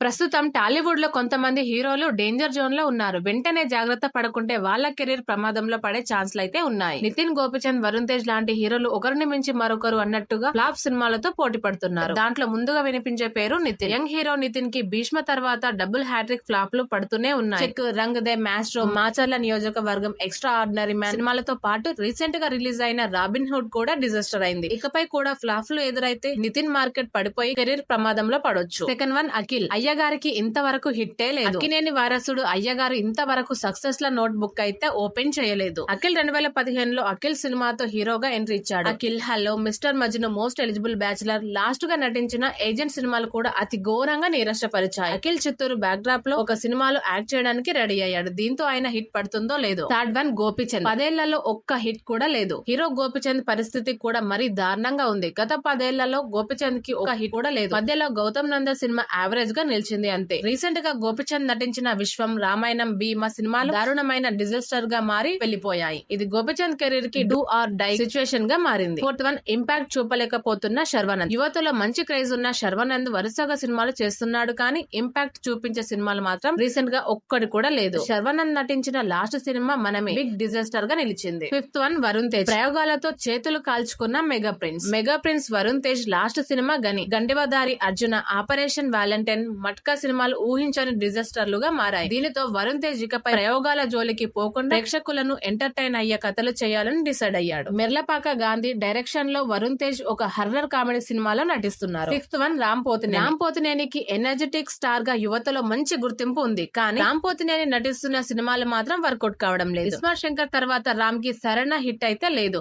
ప్రస్తుతం టాలీవుడ్లో కొంతమంది హీరోలు డేంజర్ జోన్లో ఉన్నారు. వెంటనే జాగ్రత్త పడకుంటే వాళ్ళ కెరీర్ ప్రమాదంలో పడే ఛాన్స్లు అయితే ఉన్నాయి. నితిన్ గోపిచంద్ వరుణ్ తేజ్ లాంటి హీరోలు ఒకరిని మించి మరొకరు అన్నట్టుగా ఫ్లాప్ సినిమాలతో పోటీ పడుతున్నారు. దాంట్లో ముందుగా వినిపించే పేరు నితిన్. యంగ్ హీరో నితిన్కి భీష్మ తర్వాత డబుల్ హ్యాట్రిక్ ఫ్లాప్లు పడుతూనే ఉన్నాయి. రంగ్ దే మాస్ట్రో మాచర్ల నియోజకవర్గం ఎక్స్ట్రా ఆర్డినరీ మ్యాన్ సినిమాలతో పాటు రీసెంట్గా రిలీజ్ అయిన రాబిన్ హుడ్ కూడా డిజాస్టర్ అయింది. ఇకపై కూడా ఫ్లాప్లు ఎదురైతే నితిన్ మార్కెట్ పడిపోయి కెరీర్ ప్రమాదంలో పడొచ్చు. Second one Akhil. అయ్యగారికి ఇంతవరకు హిట్టే లేదు. అక్కినేని వారసుడు అయ్యగారు ఇంతవరకు సక్సెస్ ల నోట్ బుక్ అయితే ఓపెన్ చేయలేదు. అఖిల్ రెండు వేల పదిహేనులో అఖిల్ సినిమాతో హీరోగా ఎంట్రీ ఇచ్చాడు. Akhil hello mister Majnu most eligible bachelor లాస్ట్గా నటించిన ఏజెంట్ సినిమాలు కూడా అతి ఘోరంగా నిరాశపరిచాయి అఖిల్ చిత్తూరు బ్యాక్ డ్రాప్లో ఒక సినిమాలో యాక్ట్ చేయడానికి రెడీ అయ్యాడు. దీంతో ఆయన హిట్ పడుతుందో లేదో. Third one Gopichand. పదేళ్ళలో ఒక్క హిట్ కూడా లేదు. హీరో గోపిచంద్ పరిస్థితి కూడా మరీ దారుణంగా ఉంది. గత పదేళ్ళలో గోపిచంద్కి ఒక హిట్ కూడా లేదు. మధ్యలో గౌతమ్ నంద సినిమా యావరేజ్గా నిలిచింది అంతే. రీసెంట్గా గోపిచంద్ నటించిన విశ్వం రామాయణం భీమ సినిమాలు దారుణమైన డిజాస్టర్గా మారి వెళ్ళిపోయాయి ఇది గోపిచంద్ కెరీర్కి డూ ఆర్ డై సిచ్యువేషన్గా మారింది. ఫోర్త్ వన్ ఇంపాక్ట్ చూపలేకపోతున్న శర్వానంద్. యువతలో మంచి క్రేజ్ ఉన్న శర్వానంద్ వరుసగా సినిమాలు చేస్తున్నాడు కానీ ఇంపాక్ట్ చూపించే సినిమాలు మాత్రం రీసెంట్గా ఒక్కటి కూడా లేదు. శర్వానంద్ నటించిన లాస్ట్ సినిమా మనమే బిగ్ డిజాస్టర్గా నిలిచింది. Fifth one Varun Tej. ప్రయోగాలతో చేతులు కాల్చుకున్న mega prince mega prince Varun Tej last cinema Ghani. Gandeevadhari Arjuna operation Valentine Matka సినిమాలు ఊహించని డిజాస్టర్లుగా మారాయి. దీనితో వరుణ్ తేజ్ ఇకపై ప్రయోగాల జోలికి పోకుండా ప్రేక్షకులను ఎంటర్టైన్ అయ్యే కథలు చేయాలని డిసైడ్ అయ్యాడు. మెర్లపాక గాంధీ డైరెక్షన్లో వరుణ్ తేజ్ ఒక హర్రర్ కామెడీ సినిమాలో నటిస్తున్నారు. Fifth one Ram Pothineni. Ram పోతినేనికి ఎనర్జెటిక్ స్టార్గా యువతలో మంచి గుర్తింపు ఉంది. కానీ రామ్ పోతినేని నటిస్తున్న సినిమాలు మాత్రం వర్కౌట్ కావడం లేదు. ఇస్మార్ట్ శంకర్ తర్వాత రామ్కి సరైన హిట్ అయితే లేదు.